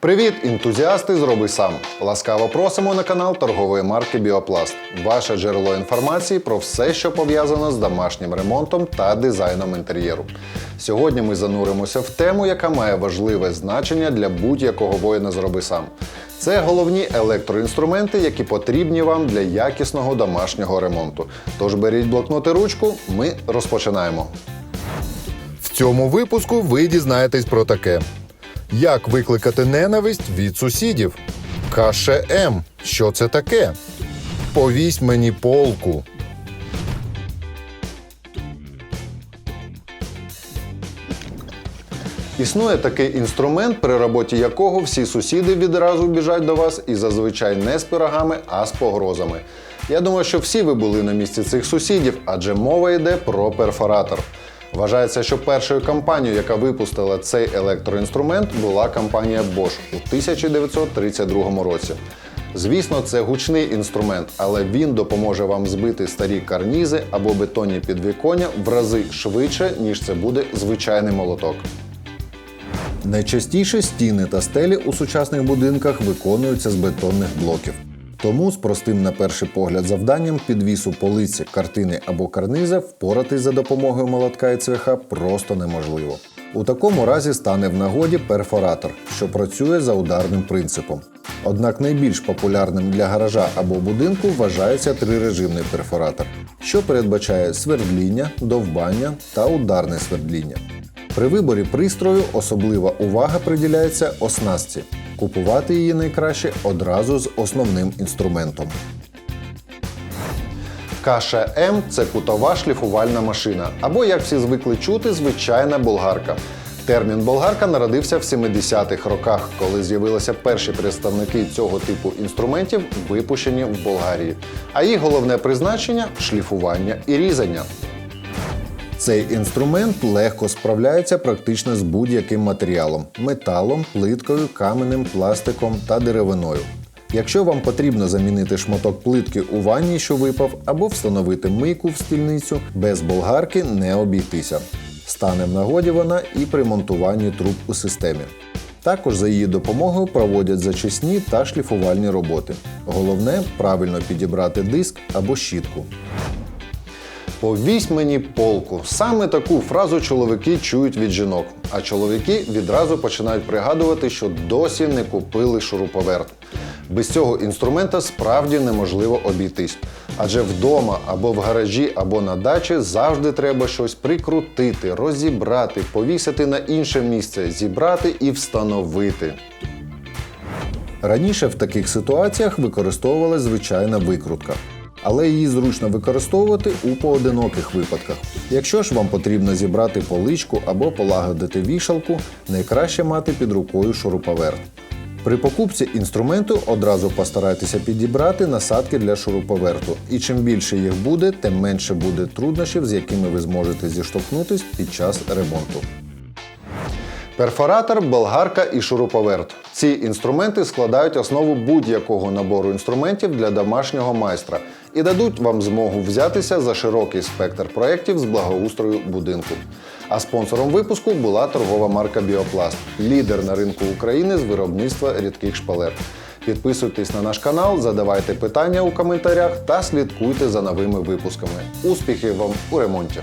Привіт, ентузіасти зроби сам. Ласкаво просимо на канал торгової марки Біопласт. Ваше джерело інформації про все, що пов'язано з домашнім ремонтом та дизайном інтер'єру. Сьогодні ми зануримося в тему, яка має важливе значення для будь-якого воїна зроби сам. Це головні електроінструменти, які потрібні вам для якісного домашнього ремонту. Тож беріть блокнот і ручку, ми розпочинаємо. В цьому випуску ви дізнаєтесь про таке: як викликати ненависть від сусідів? КШМ. Що це таке? Повісь мені полку. Існує такий інструмент, при роботі якого всі сусіди відразу біжать до вас і зазвичай не з пирогами, а з погрозами. Я думаю, що всі ви були на місці цих сусідів, адже мова йде про перфоратор. Вважається, що першою компанією, яка випустила цей електроінструмент, була компанія Bosch у 1932 році. Звісно, це гучний інструмент, але він допоможе вам збити старі карнізи або бетонні підвіконня в рази швидше, ніж це буде звичайний молоток. Найчастіше стіни та стелі у сучасних будинках виконуються з бетонних блоків. Тому з простим на перший погляд завданням підвісу полиці, картини або карниза впоратись за допомогою молотка і цвяха просто неможливо. У такому разі стане в нагоді перфоратор, що працює за ударним принципом. Однак найбільш популярним для гаража або будинку вважається трирежимний перфоратор, що передбачає свердління, довбання та ударне свердління. При виборі пристрою особлива увага приділяється оснастці. Купувати її найкраще одразу з основним інструментом. КШМ це кутова шліфувальна машина, або, як всі звикли чути, звичайна болгарка. Термін болгарка народився в 70-х роках, коли з'явилися перші представники цього типу інструментів, випущені в Болгарії. А їх головне призначення шліфування і різання. Цей інструмент легко справляється практично з будь-яким матеріалом металом, плиткою, каменем, пластиком та деревиною. Якщо вам потрібно замінити шматок плитки у ванні, що випав, або встановити мийку в стільницю, без болгарки не обійтися. Стане в нагоді вона і при монтуванні труб у системі. Також за її допомогою проводять зачисні та шліфувальні роботи. Головне правильно підібрати диск або щітку. Повісь мені полку. Саме таку фразу чоловіки чують від жінок. А чоловіки відразу починають пригадувати, що досі не купили шуруповерт. Без цього інструмента справді неможливо обійтись. Адже вдома або в гаражі, або на дачі завжди треба щось прикрутити, розібрати, повісити на інше місце, зібрати і встановити. Раніше в таких ситуаціях використовувалась звичайна викрутка. Але її зручно використовувати у поодиноких випадках. Якщо ж вам потрібно зібрати поличку або полагодити вішалку, найкраще мати під рукою шуруповерт. При покупці інструменту одразу постарайтеся підібрати насадки для шуруповерту. І чим більше їх буде, тим менше буде труднощів, з якими ви зможете зіштовхнутись під час ремонту. Перфоратор, болгарка і шуруповерт. Ці інструменти складають основу будь-якого набору інструментів для домашнього майстра і дадуть вам змогу взятися за широкий спектр проєктів з благоустрою будинку. А спонсором випуску була торгова марка Біопласт, лідер на ринку України з виробництва рідких шпалер. Підписуйтесь на наш канал, задавайте питання у коментарях та слідкуйте за новими випусками. Успіхів вам у ремонті!